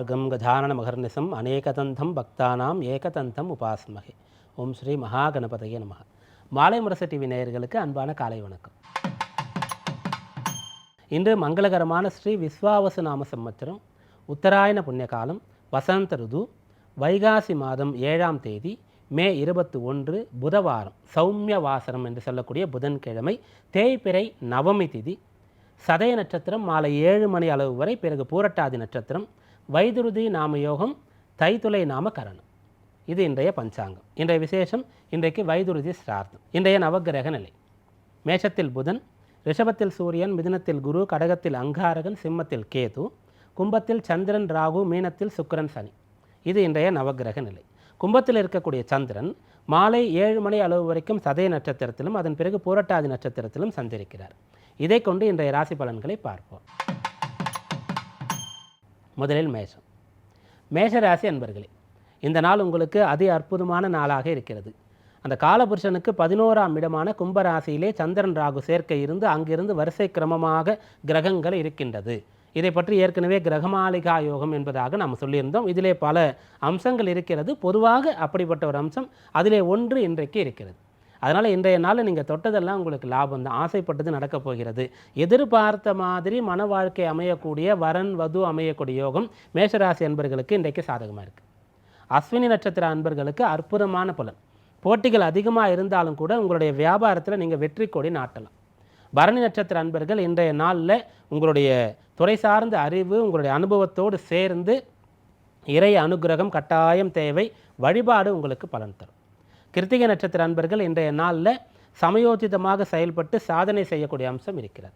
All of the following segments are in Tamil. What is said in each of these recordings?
மார்க்கம் கஜானன மகர்நிசம் அநேகதந்தம் பக்தானாம் ஏகதந்தம் உபாஸ்மகே. ஓம் ஸ்ரீ மகாகணபதையே நம மாலை முரச டிவி நேயர்களுக்கு அன்பான காலை வணக்கம். இன்று மங்களகரமான ஸ்ரீ விஸ்வாவசு நாம சம்மத்திரம் உத்தராயண புண்ணிய காலம் வசந்த ருது வைகாசி மாதம் ஏழாம் தேதி மே இருபத்தி ஒன்று புதவாரம் சௌமிய வாசனம் என்று சொல்லக்கூடிய புதன்கிழமை தேய்பிறை நவமி திதி சதய நட்சத்திரம் மாலை ஏழு மணி அளவு வரை பிறகு பூரட்டாதி நட்சத்திரம் வைதுருதி நாம யோகம் தைத்துலை நாம கரணம் இது இன்றைய பஞ்சாங்கம். இன்றைய விசேஷம் இன்றைக்கு வைதுருதி சிரார்த்தம். இன்றைய நவக்கிரக நிலை. மேஷத்தில் புதன் ரிஷபத்தில் சூரியன் மிதுனத்தில் குரு கடகத்தில் அங்காரகன் சிம்மத்தில் கேது கும்பத்தில் சந்திரன் ராகு மீனத்தில் சுக்கரன் சனி. இது இன்றைய நவக்கிரக நிலை. கும்பத்தில் இருக்கக்கூடிய சந்திரன் மாலை ஏழு மணி அளவு வரைக்கும் சதய நட்சத்திரத்திலும் அதன் பிறகு பூரட்டாதி நட்சத்திரத்திலும் சஞ்சரிக்கிறார். இதை கொண்டு இன்றைய ராசி பலன்களை பார்ப்போம். முதலில் மேஷம். மேஷ ராசி அன்பர்களே இந்த நாள் உங்களுக்கு அதி அற்புதமான நாளாக இருக்கிறது. அந்த காலபுருஷனுக்கு பதினோராம் இடமான கும்பராசியிலே சந்திரன் ராகு சேர்க்கை இருந்து அங்கிருந்து வரிசை கிரமமாக கிரகங்கள் இருக்கின்றது. இதை பற்றி ஏற்கனவே கிரகமாளிகா யோகம் என்பதாக நாம் சொல்லியிருந்தோம். இதிலே பல அம்சங்கள் இருக்கிறது. பொதுவாக அப்படிப்பட்ட ஒரு அம்சம் அதிலே ஒன்று இன்றைக்கு இருக்கிறது. அதனால் இன்றைய நாளில் நீங்கள் தொட்டதெல்லாம் உங்களுக்கு லாபம் தான். ஆசைப்பட்டது நடக்கப் போகிறது. எதிர்பார்த்த மாதிரி மன வாழ்க்கை அமையக்கூடிய வரன் வது அமையக்கூடிய யோகம் மேஷராசி அன்பர்களுக்கு இன்றைக்கு சாதகமாக இருக்குது அஸ்வினி நட்சத்திர அன்பர்களுக்கு அற்புதமான பலன். போட்டிகள் அதிகமாக இருந்தாலும் கூட உங்களுடைய வியாபாரத்தில் நீங்கள் வெற்றி கொடி நாட்டலாம். பரணி நட்சத்திர அன்பர்கள் இன்றைய நாளில் உங்களுடைய துறை சார்ந்த அறிவு உங்களுடைய அனுபவத்தோடு சேர்ந்து இறை அனுகிரகம் கட்டாயம் தேவை வழிபாடு உங்களுக்கு பலன் தரும். கிருத்திகை நட்சத்திர அன்பர்கள் இன்றைய நாளில் சமயோஜிதமாக செயல்பட்டு சாதனை செய்யக்கூடிய அம்சம் இருக்கிறது.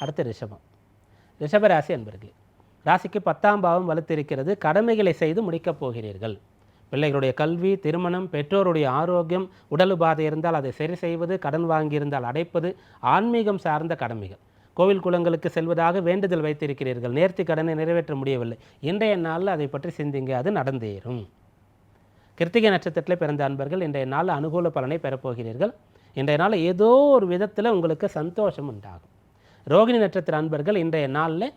அடுத்து ரிஷபம். ரிஷபராசி அன்பர்களே ராசிக்கு பத்தாம் பாவம் வலுத்திருக்கிறது கடமைகளை செய்து முடிக்கப் போகிறீர்கள். பிள்ளைகளுடைய கல்வி திருமணம் பெற்றோருடைய ஆரோக்கியம் உடல் உபாதை இருந்தால் அதை சரி செய்வது கடன் வாங்கியிருந்தால் அடைப்பது ஆன்மீகம் சார்ந்த கடமைகள். கோவில் குளங்களுக்கு செல்வதாக வேண்டுதல் வைத்திருக்கிறீர்கள். நேர்த்தி கடனை நிறைவேற்ற முடியவில்லை. இன்றைய நாளில் அதை பற்றி சிந்திங்க அது நடந்தேறும். கிருத்திகை நட்சத்திரத்தில் பிறந்த அன்பர்கள் இன்றைய நாள் அனுகூல பலனை பெறப்போகிறீர்கள் இன்றைய நாள் ஏதோ ஒரு விதத்தில் உங்களுக்கு சந்தோஷம் உண்டாகும். ரோகிணி நட்சத்திர அன்பர்கள் இன்றைய நாளில்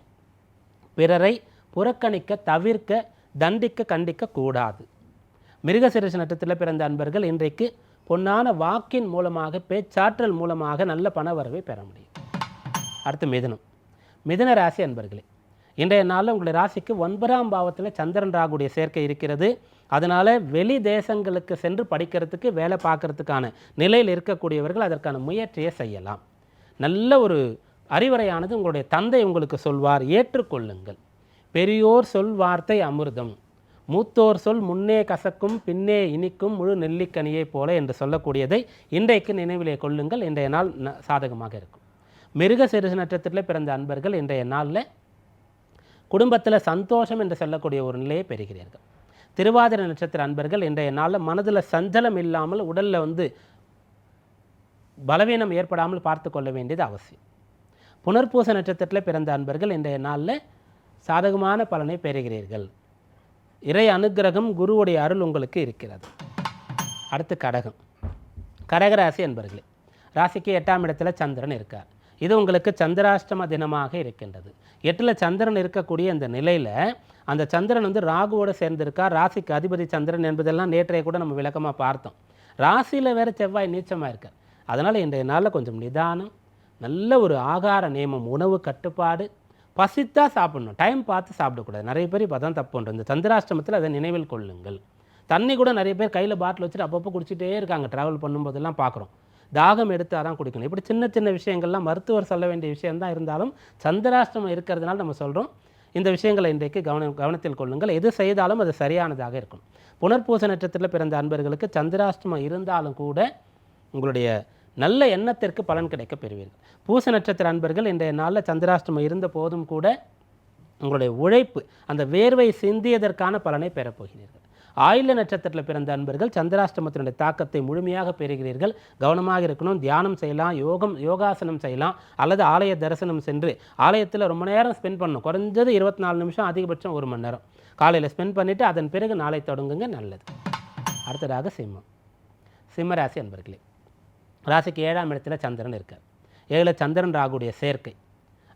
பிறரை புறக்கணிக்க தவிர்க்க தண்டிக்க கண்டிக்க கூடாது. மிருகசிரச நட்சத்திரத்தில் பிறந்த அன்பர்கள் இன்றைக்கு பொன்னான வாக்கின் மூலமாக பேச்சாற்றல் மூலமாக நல்ல பண வரவை பெற முடியும். அடுத்து மிதுனம். மிதுன ராசி அன்பர்களே இன்றைய நாளில் உங்களுடைய ராசிக்கு ஒன்பதாம் பாவத்தில் சந்திரன் ராகுடைய சேர்க்கை இருக்கிறது. அதனால் வெளி தேசங்களுக்கு சென்று படிக்கிறதுக்கு வேலை பார்க்கறதுக்கான நிலையில் இருக்கக்கூடியவர்கள் அதற்கான முயற்சியை செய்யலாம். நல்ல ஒரு அறிவுரையானது உங்களுடைய தந்தை உங்களுக்கு சொல்வார் ஏற்றுக்கொள்ளுங்கள். பெரியோர் சொல் வார்த்தை அமிர்தம். மூத்தோர் சொல் முன்னே கசக்கும் பின்னே இனிக்கும் முழு நெல்லிக்கனியைப் போல என்று சொல்லக்கூடியதை இன்றைக்கு நினைவிலே கொள்ளுங்கள். இன்றைய நாள் ந- சாதகமாக இருக்கும். மிருக சிறுசு நட்சத்திரத்தில் பிறந்த அன்பர்கள் இன்றைய நாளில் குடும்பத்தில் சந்தோஷம் என்று சொல்லக்கூடிய ஒரு நிலையை பெறுகிறீர்கள். திருவாதிரை நட்சத்திர அன்பர்கள் இன்றைய நாளில் மனதில் சஞ்சலம் இல்லாமல் உடலில் வந்து பலவீனம் ஏற்படாமல் பார்த்து கொள்ள வேண்டியது அவசியம். புனர்பூச நட்சத்திரத்தில் பிறந்த அன்பர்கள் இன்றைய நாளில் சாதகமான பலனை பெறுகிறீர்கள். இறை அனுக்கிரகம் குருவுடைய அருள் உங்களுக்கு இருக்கிறது. அடுத்து கடகம். கடகராசி என்பர்களே ராசிக்கு எட்டாம் இடத்துல சந்திரன் இருக்கார். இது உங்களுக்கு சந்திராஷ்டம தினமாக இருக்கின்றது. எட்டில் சந்திரன் இருக்கக்கூடிய இந்த நிலையில் அந்த சந்திரன் வந்து ராகுவோடு சேர்ந்திருக்கார் ராசிக்கு அதிபதி சந்திரன் என்பதெல்லாம் நேற்றைய கூட நம்ம விளக்கமாக பார்த்தோம். ராசியில் வேறு செவ்வாய் நீச்சமாக இருக்கார். அதனால் இன்றைய நாளில் கொஞ்சம் நிதானம் நல்ல ஒரு ஆகார நியமம் உணவு கட்டுப்பாடு பசித்தா சாப்பிடணும். டைம் பார்த்து சாப்பிடக்கூடாது. நிறைய பேர் இப்போ தான் தப்பு பண்ணுறது இந்த சந்திராஷ்டமத்தில் அதை நினைவில் கொள்ளுங்கள். தண்ணி கூட நிறைய பேர் கையில் பாட்டில் வச்சுட்டு அப்பப்போ குடிச்சிட்டே இருக்காங்க. ட்ராவல் பண்ணும்போதெல்லாம் பார்க்குறோம். தாகம் எடுத்தால் தான் குடிக்கணும். இப்படி சின்ன சின்ன விஷயங்கள்லாம் மருத்துவர் சொல்ல வேண்டிய விஷயம்தான் இருந்தாலும் சந்திராஷ்டமம் இருக்கிறதுனால நம்ம சொல்கிறோம் இந்த விஷயங்களை இன்றைக்கு கவனம் கவனத்தில் கொள்ளுங்கள். எது செய்தாலும் அது சரியானதாக இருக்கும் புனர்பூச நட்சத்திரத்தில் பிறந்த அன்பர்களுக்கு சந்திராஷ்டமம் இருந்தாலும் கூட உங்களுடைய நல்ல எண்ணத்திற்கு பலன் கிடைக்க பெறுவீர்கள். பூச நட்சத்திர அன்பர்கள் இன்றைய நாளில் சந்திராஷ்டமம் இருந்த போதும் கூட உங்களுடைய உழைப்பு அந்த வேர்வை சிந்தியதற்கான பலனை பெறப்போகிறீர்கள் ஆயுள நட்சத்திரத்தில் பிறந்த அன்பர்கள் சந்திராஷ்டமத்தினுடைய தாக்கத்தை முழுமையாக பெறுகிறீர்கள். கவனமாக இருக்கணும். தியானம் செய்யலாம். யோகம் யோகாசனம் செய்யலாம். அல்லது ஆலய தரிசனம் சென்று ஆலயத்தில் ரொம்ப நேரம் ஸ்பெண்ட் பண்ணணும். குறைஞ்சது இருபத்தி நாலு நிமிஷம் அதிகபட்சம் ஒரு மணி நேரம். காலையில் ஸ்பெண்ட் பண்ணிவிட்டு அதன் பிறகு நாளை தொடங்குங்க. நல்லது. அடுத்ததாக சிம்மம். சிம்மராசி அன்பர்களே ராசிக்கு ஏழாம் இடத்துல சந்திரன் இருக்கார். ஏழில் சந்திரன் ராகுடைய சேர்க்கை.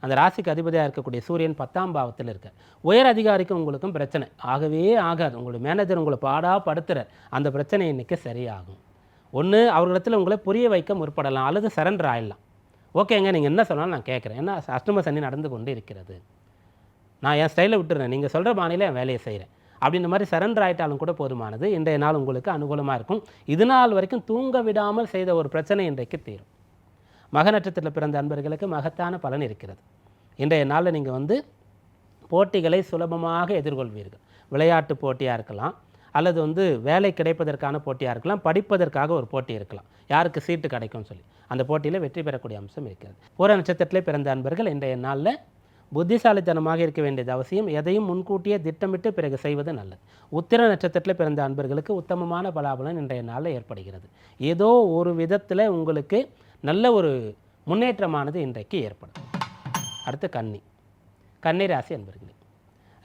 அந்த ராசிக்கு அதிபதியாக இருக்கக்கூடிய சூரியன் பத்தாம் பாவத்தில் இருக்க உயர் அதிகாரிக்கும் உங்களுக்கும் பிரச்சனை. ஆகவே ஆகாது. உங்களுடைய மேனேஜர் உங்களை பாடாக படுத்துறார். அந்த பிரச்சனை இன்றைக்கி சரியாகும். ஒன்று அவர்களிடத்தில் உங்களை புரிய வைக்க முற்படலாம். அல்லது சரண்டர் ஆகிடலாம் ஓகேங்க நீங்கள் என்ன சொன்னாலும் நான் கேட்குறேன். ஏன்னா அஷ்டம சனி நடந்து கொண்டு இருக்கிறது. நான் என் ஸ்டைலை விட்டுறேன். நீங்கள் சொல்கிற பாணியில் என் வேலையை செய்கிறேன் அப்படின்ற மாதிரி சரண்டர் ஆயிட்டாலும் கூட போதுமானது. இன்றைய நாள் உங்களுக்கு அனுகூலமாக இருக்கும். இது நாள் வரைக்கும் தூங்க விடாமல் செய்த ஒரு பிரச்சனை இன்றைக்கு தீரும். மக நட்சத்திரத்தில் பிறந்த அன்பர்களுக்கு மகத்தான பலன் இருக்கிறது. இன்றைய நாளில் நீங்கள் வந்து போட்டிகளை சுலபமாக எதிர்கொள்வீர்கள். விளையாட்டு போட்டியாக இருக்கலாம் அல்லது வந்து வேலை கிடைப்பதற்கான போட்டியாக இருக்கலாம் படிப்பதற்காக ஒரு போட்டி இருக்கலாம். யாருக்கு சீட்டு கிடைக்கும்னு சொல்லி. அந்த போட்டியில் வெற்றி பெறக்கூடிய அம்சம் இருக்கிறது. பூர நட்சத்திரத்திலே பிறந்த அன்பர்கள் இன்றைய நாளில் புத்திசாலித்தனமாக இருக்க வேண்டியது அவசியம். எதையும் முன்கூட்டியே திட்டமிட்டு பிறகு செய்வது நல்லது. உத்திர நட்சத்திரத்தில் பிறந்த அன்பர்களுக்கு உத்தமமான பலாபலன் இன்றைய நாளில் ஏற்படுகிறது. ஏதோ ஒரு விதத்தில் உங்களுக்கு நல்ல ஒரு முன்னேற்றமானது இன்றைக்கு ஏற்படும். அடுத்து கன்னி. கன்னி ராசி அன்பர்களே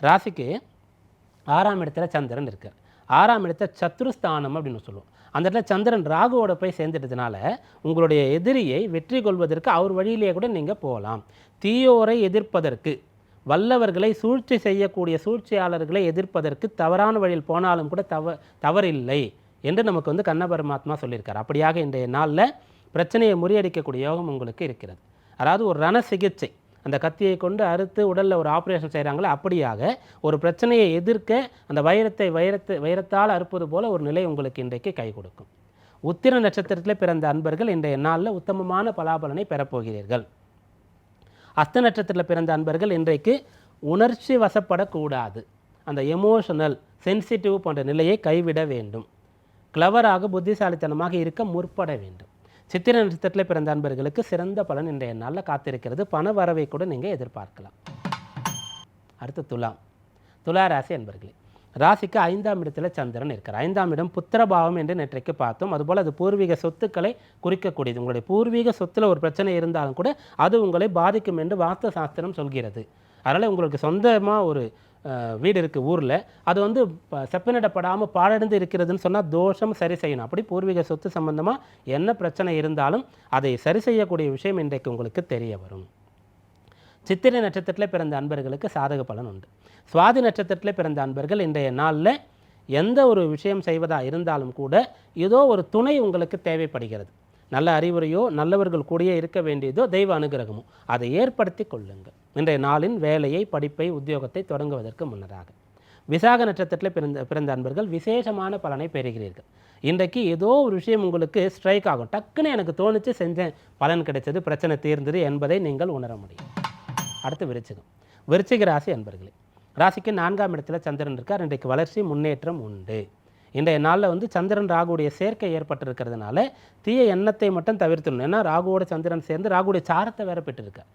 ராசிக்கு ஆறாம் இடத்துல சந்திரன் இருக்கார். ஆறாம் இடத்துல சத்ருஸ்தானம் அப்படின்னு சொல்லுவோம். அந்த இடத்துல சந்திரன் ராகுவோட போய் சேர்ந்துட்டதுனால உங்களுடைய எதிரியை வெற்றி கொள்வதற்கு அவர் வழியிலேயே கூட நீங்கள் போகலாம். தீயோரை எதிர்ப்பதற்கு வல்லவர்களை சூழ்ச்சி செய்யக்கூடிய சூழ்ச்சியாளர்களை எதிர்ப்பதற்கு தவறான வழியில் போனாலும் கூட தவ தவறில்லை என்று நமக்கு வந்து கண்ண பரமாத்மா சொல்லியிருக்கார். அப்படியாக இன்றைய நாளில் பிரச்சனையை முறியடிக்கக்கூடிய யோகம் உங்களுக்கு இருக்கிறது. அதாவது ஒரு ரண சிகிச்சை. அந்த கத்தியை கொண்டு அறுத்து உடலில் ஒரு ஆப்ரேஷன் செய்கிறாங்களோ அப்படியாக ஒரு பிரச்சனையை எதிர்க்க அந்த வைரத்தை வைரத்தை வைரத்தால் அறுப்பது போல ஒரு நிலை உங்களுக்கு இன்றைக்கு கை கொடுக்கும். உத்திர நட்சத்திரத்தில் பிறந்த அன்பர்கள் இன்றைய நாளில் உத்தமமான பலாபலனை பெறப்போகிறீர்கள் அஸ்த நட்சத்திரத்தில் பிறந்த அன்பர்கள் இன்றைக்கு உணர்ச்சி வசப்படக்கூடாது. அந்த எமோஷனல் சென்சிட்டிவ் போன்ற நிலையை கைவிட வேண்டும். கிளவராக புத்திசாலித்தனமாக இருக்க முற்பட வேண்டும். சித்திர நட்சத்திரத்தில் பிறந்த அன்பர்களுக்கு சிறந்த பலன் இன்றைய நாளில் காத்திருக்கிறது. பண வரவை கூட நீங்கள் எதிர்பார்க்கலாம். அடுத்து துலாம். துலா ராசி அன்பர்களே ராசிக்கு ஐந்தாம் இடத்துல சந்திரன் இருக்கிறார். ஐந்தாம் இடம் புத்திரபாவம் என்று நேற்றைக்கு பார்த்தோம். அதுபோல் அது பூர்வீக சொத்துக்களை குறிக்கக்கூடியது. உங்களுடைய பூர்வீக சொத்தில் ஒரு பிரச்சனை இருந்தாலும் கூட அது உங்களை பாதிக்கும் என்று வாஸ்து சாஸ்திரம் சொல்கிறது. அதனால் உங்களுக்கு சொந்தமாக ஒரு வீடு இருக்குது ஊரில் அது வந்து ப- செப்பனிடப்படாமல் பாழடைந்து இருக்கிறதுன்னு சொன்னால் தோஷம் சரி செய்யணும். அப்படி பூர்வீக சொத்து சம்பந்தமாக என்ன பிரச்சனை இருந்தாலும் அதை சரி செய்யக்கூடிய விஷயம் இன்றைக்கு உங்களுக்கு தெரிய வரும். சித்திரை நட்சத்திரத்தில் பிறந்த அன்பர்களுக்கு சாதக பலன் உண்டு. சுவாதி நட்சத்திரத்தில் பிறந்த அன்பர்கள் இன்றைய நாளில் எந்த ஒரு விஷயம் செய்வதாக இருந்தாலும் கூட ஏதோ ஒரு துணை உங்களுக்கு தேவைப்படுகிறது. நல்ல அறிவுரையோ நல்லவர்கள் கூடயே இருக்க வேண்டியதோ தெய்வ அனுகிரகமோ. அதை ஏற்படுத்தி கொள்ளுங்கள். இன்றைய நாளின் வேலையை படிப்பை உத்தியோகத்தை தொடங்குவதற்கு முன்னதாக. விசாக நட்சத்திரத்தில் பிறந்த பிறந்த அன்பர்கள் விசேஷமான பலனை பெறுகிறீர்கள். இன்றைக்கு ஏதோ ஒரு விஷயம் உங்களுக்கு ஸ்ட்ரைக் ஆகும். டக்குன்னு எனக்கு தோணுச்சு செஞ்சேன். பலன் கிடைச்சது பிரச்சனை தீர்ந்தது என்பதை நீங்கள் உணர முடியும். அடுத்து விருச்சிகம். விருச்சிக ராசி அன்பர்களே ராசிக்கு நான்காம் இடத்துல சந்திரன் இருக்கார். இன்றைக்கு வளர்ச்சி முன்னேற்றம் உண்டு. இன்றைய நாளில் வந்து சந்திரன் ராகுடைய சேர்க்கை ஏற்பட்டிருக்கிறதுனால தீய எண்ணத்தை மட்டும் தவிர்த்துடணும். ஏன்னா ராகுவோட சந்திரன் சேர்ந்து ராகுடைய சாரத்தை வேற பெற்றிருக்கார்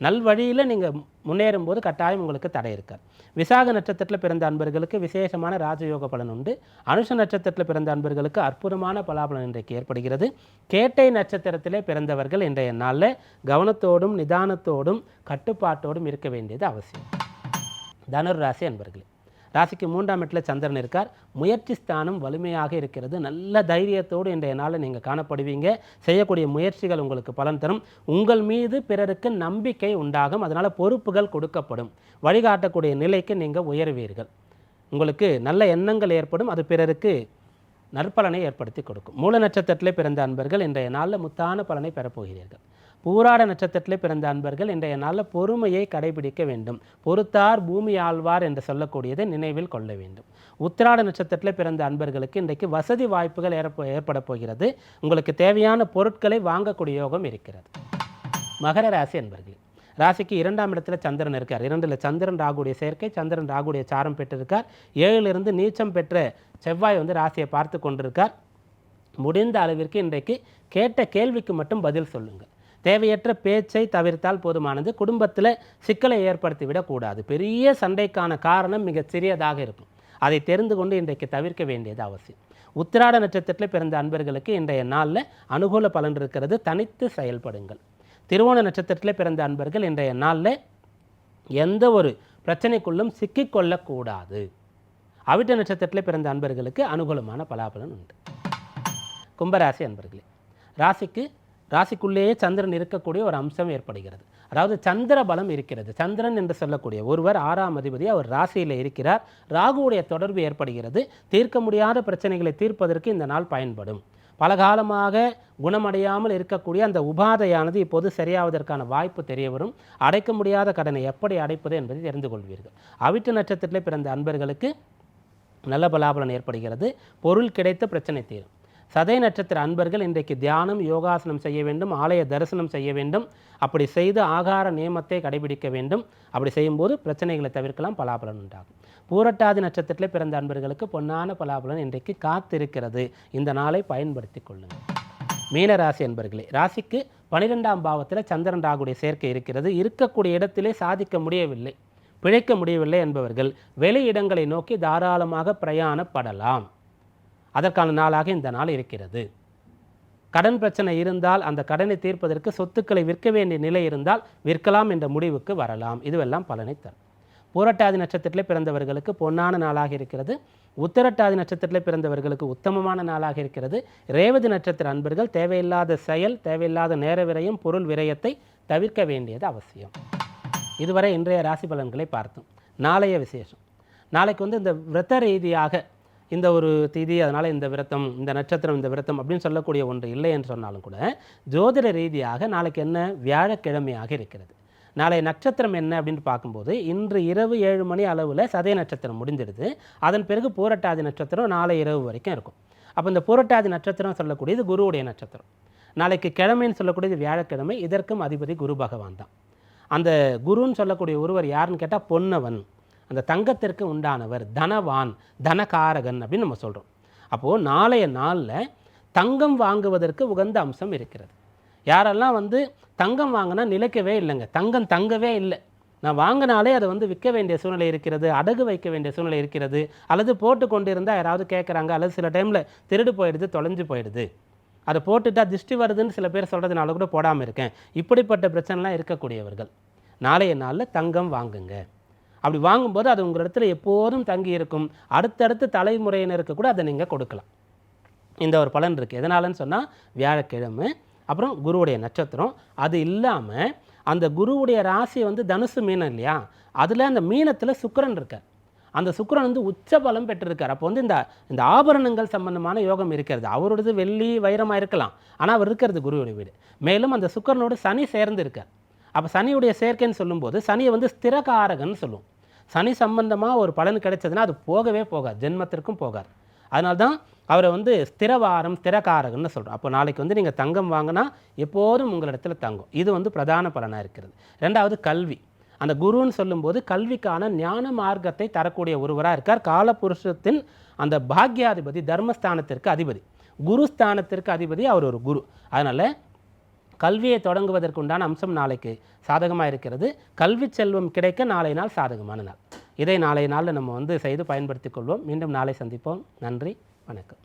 நல்வழியில் நீங்கள் முன்னேறும் போது கட்டாயம் உங்களுக்கு தடை இருக்காது விசாக நட்சத்திரத்தில் பிறந்த அன்பர்களுக்கு விசேஷமான ராஜயோக பலன் உண்டு. அனுஷ நட்சத்திரத்தில் பிறந்த அன்பர்களுக்கு அற்புதமான பலாபலன் இன்றைக்கு ஏற்படுகிறது. கேட்டை நட்சத்திரத்திலே பிறந்தவர்கள் இன்றைய நாளில் கவனத்தோடும் நிதானத்தோடும் கட்டுப்பாட்டோடும் இருக்க வேண்டியது அவசியம். தனுர் ராசி அன்பர்களே ராசிக்கு மூன்றாம் இடத்துல சந்திரன் இருக்கார். முயற்சி ஸ்தானம் வலிமையாக இருக்கிறது. நல்ல தைரியத்தோடு இன்றைய நாளில் நீங்கள் காணப்படுவீங்க. செய்யக்கூடிய முயற்சிகள் உங்களுக்கு பலன் தரும். உங்கள் மீது பிறருக்கு நம்பிக்கை உண்டாகும். அதனால் பொறுப்புகள் கொடுக்கப்படும். வழிகாட்டக்கூடிய நிலைக்கு நீங்கள் உயர்வீர்கள். உங்களுக்கு நல்ல எண்ணங்கள் ஏற்படும். அது பிறருக்கு நற்பலனை ஏற்படுத்தி கொடுக்கும். மூல நட்சத்திரத்திலே பிறந்த அன்பர்கள் இன்றைய நாளில் முத்தான பலனை பெறப்போகிறீர்கள். பூராட நட்சத்திரத்தில் பிறந்த அன்பர்கள் இன்றைய நாளில் பொறுமையை கடைபிடிக்க வேண்டும். பொறுத்தார் பூமி ஆழ்வார் என்று சொல்லக்கூடியதை நினைவில் கொள்ள வேண்டும். உத்திராட நட்சத்திரத்தில் பிறந்த அன்பர்களுக்கு இன்றைக்கு வசதி வாய்ப்புகள் ஏற்ப ஏற்பட போகிறது. உங்களுக்கு தேவையான பொருட்களை வாங்கக்கூடிய யோகம் இருக்கிறது. மகர ராசி அன்பர்களே ராசிக்கு இரண்டாம் இடத்துல சந்திரன் இருக்கார். இரண்டில் சந்திரன் ராகுடைய சேர்க்கை சந்திரன் ராகுடைய சாரம் பெற்றிருக்கார். ஏழிலிருந்து நீச்சம் பெற்ற செவ்வாய் வந்து ராசியை பார்த்து கொண்டிருக்கார். முடிந்த அளவிற்கு இன்றைக்கு கேட்ட கேள்விக்கு மட்டும் பதில் சொல்லுங்கள். தேவையற்ற பேச்சை தவிர்த்தால் போதுமானது. குடும்பத்தில் சிக்கலை ஏற்படுத்தி விடக்கூடாது பெரிய சண்டைக்கான காரணம் மிகச் சிறியதாக இருக்கும். அதை தெரிந்து கொண்டு இன்றைக்கு தவிர்க்க வேண்டியது அவசியம். உத்திராட நட்சத்திரத்தில் பிறந்த அன்பர்களுக்கு இன்றைய நாளில் அனுகூல பலன் இருக்கிறது. தனித்து செயல்படுங்கள். திருவோண நட்சத்திரத்தில் பிறந்த அன்பர்கள் இன்றைய நாளில் எந்த ஒரு பிரச்சனைக்குள்ளும் சிக்கிக்கொள்ளக்கூடாது அவிட்ட நட்சத்திரத்தில் பிறந்த அன்பர்களுக்கு அனுகூலமான பலாபலன் உண்டு. கும்பராசி அன்பர்களே ராசிக்கு ராசிக்குள்ளேயே சந்திரன் இருக்கக்கூடிய ஒரு அம்சம் ஏற்படுகிறது. அதாவது சந்திர பலம் இருக்கிறது. சந்திரன் என்று சொல்லக்கூடிய ஒருவர் ஆறாம் அதிபதி அவர் ராசியில் இருக்கிறார். ராகுவுடைய தொடர்பு ஏற்படுகிறது. தீர்க்க முடியாத பிரச்சனைகளை தீர்ப்பதற்கு இந்த நாள் பயன்படும். பல காலமாக குணமடையாமல் இருக்கக்கூடிய அந்த உபாதையானது இப்போது சரியாவதற்கான வாய்ப்பு தெரிய வரும் அடைக்க முடியாத கடனை எப்படி அடைப்பது என்பதை தெரிந்து கொள்வீர்கள். அவிட்டு நட்சத்திரத்தில் பிறந்த அன்பர்களுக்கு நல்ல பலாபலன் ஏற்படுகிறது. பொருள் கிடைத்த பிரச்சனை தீரும். சதய நட்சத்திர அன்பர்கள் இன்றைக்கு தியானம் யோகாசனம் செய்ய வேண்டும் ஆலய தரிசனம் செய்ய வேண்டும். அப்படி செய்து ஆகார நியமத்தை கடைபிடிக்க வேண்டும். அப்படி செய்யும்போது பிரச்சனைகளை தவிர்க்கலாம் பலாபலன் உண்டாகும். பூரட்டாதி நட்சத்திரத்தில் பிறந்த அன்பர்களுக்கு பொன்னான பலாபலன் இன்றைக்கு காத்திருக்கிறது. இந்த நாளை பயன்படுத்தி கொள்ளுங்கள். மீனராசி அன்பர்களே ராசிக்கு பனிரெண்டாம் பாவத்தில் சந்திரன் ராகுடைய சேர்க்கை இருக்கிறது. இருக்கக்கூடிய இடத்திலே சாதிக்க முடியவில்லை பிழைக்க முடியவில்லை என்பவர்கள் வெளி இடங்களை நோக்கி தாராளமாக பிரயாணப்படலாம். அதற்கான நாளாக இந்த நாள் இருக்கிறது. கடன் பிரச்சனை இருந்தால் அந்த கடனை தீர்ப்பதற்கு சொத்துக்களை விற்க வேண்டிய நிலை இருந்தால் விற்கலாம் என்ற முடிவுக்கு வரலாம். இதுவெல்லாம் பலனை தரும். பூரட்டாதி நட்சத்திரத்தில் பிறந்தவர்களுக்கு பொன்னான நாளாக இருக்கிறது. உத்தரட்டாதி நட்சத்திரத்தில் பிறந்தவர்களுக்கு உத்தமமான நாளாக இருக்கிறது. ரேவதி நட்சத்திர அன்பர்கள் தேவையில்லாத செயல் தேவையில்லாத நேர விரயம் பொருள் விரயத்தை தவிர்க்க வேண்டியது அவசியம். இதுவரை இன்றைய ராசி பலன்களை பார்த்தோம். நாளைய விசேஷம். நாளைக்கு வந்து இந்த விரத ரீதியாக இந்த ஒரு திதி அதனால் இந்த விரதம் இந்த நட்சத்திரம் இந்த விரதம் அப்படின்னு சொல்லக்கூடிய ஒன்று இல்லை என்று சொன்னாலும் கூட ஜோதிட ரீதியாக நாளைக்கு என்ன? வியாழக்கிழமையாக இருக்கிறது. நாளைய நட்சத்திரம் என்ன அப்படின்னு பார்க்கும்போது இன்று இரவு ஏழு மணி அளவில் சதய நட்சத்திரம் முடிஞ்சிடுது. அதன் பிறகு பூரட்டாதி நட்சத்திரம் நாளை இரவு வரைக்கும் இருக்கும். அப்போ இந்த பூரட்டாதி நட்சத்திரம் சொல்லக்கூடியது குருவுடைய நட்சத்திரம். நாளைக்கு கிழமைன்னு சொல்லக்கூடியது வியாழக்கிழமை இதற்கும் அதிபதி குரு பகவான் தான். அந்த குருன்னு சொல்லக்கூடிய ஒருவர் யாருன்னு கேட்டால் பொன்னவன். அந்த தங்கத்திற்கு உண்டானவர் தனவான் தனகாரகன் அப்படின்னு நம்ம சொல்கிறோம் அப்போது நாளைய நாளில் தங்கம் வாங்குவதற்கு உகந்த அம்சம் இருக்கிறது. யாரெல்லாம் வந்து தங்கம் வாங்கினா நிலைக்கவே இல்லைங்க. தங்கம் தங்கவே இல்லை. நான் வாங்கினாலே அதை வந்து விற்க வேண்டிய சூழ்நிலை இருக்கிறது அடகு வைக்க வேண்டிய சூழ்நிலை இருக்கிறது அல்லது போட்டு கொண்டு இருந்தால் யாராவது கேட்குறாங்க அல்லது சில டைமில் திருடு போயிடுது தொலைஞ்சு போயிடுது. அதை போட்டுட்டா திருஷ்டி வருதுன்னு சில பேர் சொல்கிறதுனால கூட போடாமல் இருக்கேன். இப்படிப்பட்ட பிரச்சனைலாம் இருக்கக்கூடியவர்கள். நாளைய நாளில் தங்கம் வாங்குங்க. அப்படி வாங்கும்போது அது உங்கள் இடத்துல எப்போதும் தங்கி இருக்கும் அடுத்தடுத்த தலைமுறையினருக்கு கூட அதை நீங்கள் கொடுக்கலாம். இந்த ஒரு பலன் இருக்குது எதனாலன்னு சொன்னால் வியாழக்கிழமை அப்புறம் குருவுடைய நட்சத்திரம். அது இல்லாமல் அந்த குருவுடைய ராசி வந்து தனுசு மீனம் இல்லையா? அதில் அந்த மீனத்தில் சுக்கிரன் இருக்கார். அந்த சுக்கிரன் வந்து உச்ச பலம் பெற்றிருக்கார். அப்போ வந்து இந்த இந்த ஆபரணங்கள் சம்பந்தமான யோகம் இருக்கிறது. அவரோடது வெள்ளி வைரமாக இருக்கலாம். ஆனால் அவர் இருக்கிறது குருவுடைய வீடு. மேலும் அந்த சுக்கரனோடு சனி சேர்ந்து இருக்கார். அப்போ சனியுடைய சேர்க்கைன்னு சொல்லும்போது சனியை வந்து ஸ்திரகாரகன்னு சொல்லுவோம். சனி சம்பந்தமாக ஒரு பலன் கிடைச்சதுன்னா அது போகவே போகாது ஜென்மத்திற்கும் போகாது. அதனால தான் அவரை வந்து ஸ்திரவாரம் ஸ்திரகாரகன்னு சொல்கிறோம் அப்போ நாளைக்கு வந்து நீங்கள் தங்கம் வாங்கினா எப்போதும் உங்களிடத்தில் தங்கும். இது வந்து பிரதான பலனாக இருக்கிறது. ரெண்டாவது கல்வி. அந்த குருன்னு சொல்லும்போது கல்விக்கான ஞான மார்க்கத்தை தரக்கூடிய ஒருவராக இருக்கார். காலபுருஷத்தின் அந்த பாக்யாதிபதி தர்மஸ்தானத்திற்கு அதிபதி. குருஸ்தானத்திற்கு அதிபதி அவர் ஒரு குரு. அதனால் கல்வியை தொடங்குவதற்குண்டான அம்சம் நாளைக்கு சாதகமாக இருக்கிறது கல்வி செல்வம் கிடைக்க நாளை நாள் சாதகமான நாள். இதை நாளை நாளில் நம்ம வந்து செய்து பயன்படுத்திக் கொள்வோம். மீண்டும் நாளை சந்திப்போம். நன்றி. வணக்கம்.